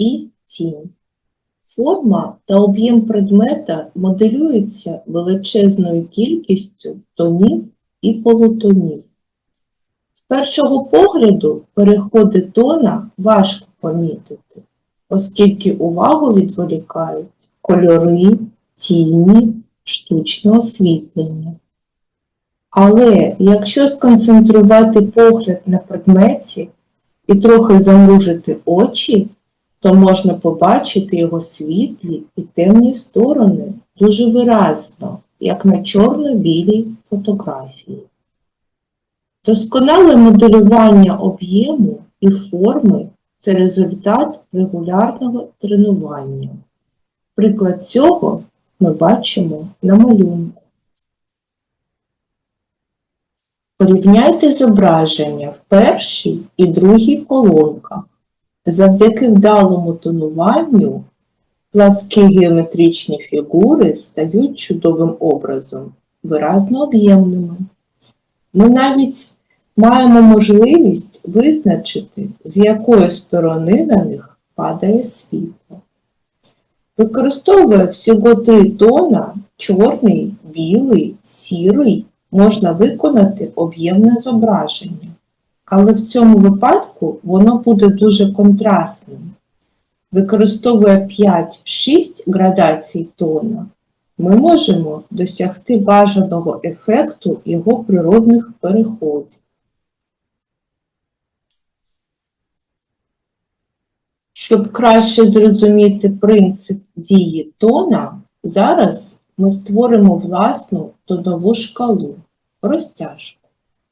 і тінь. Форма та об'єм предмета моделюються величезною кількістю тонів і полутонів. З першого погляду переходи тона важко помітити, оскільки увагу відволікають кольори, тіні, штучне освітлення. Але якщо сконцентрувати погляд на предметі і трохи замружити очі, то можна побачити його світлі і темні сторони дуже виразно, як на чорно-білій фотографії. Досконале моделювання об'єму і форми це результат регулярного тренування. Приклад цього ми бачимо на малюнку. Порівняйте зображення в першій і другій колонках. Завдяки вдалому тонуванню пласкі геометричні фігури стають чудовим образом, виразно об'ємними. Ми навіть маємо можливість визначити, з якої сторони на них падає світло. Використовує всього три тона чорний, білий, сірий, можна виконати об'ємне зображення. Але в цьому випадку воно буде дуже контрастним. Використовує 5-6 градацій тона, ми можемо досягти бажаного ефекту його природних переходів. Щоб краще зрозуміти принцип дії тона, зараз ми створимо власну тонову шкалу, розтяжку.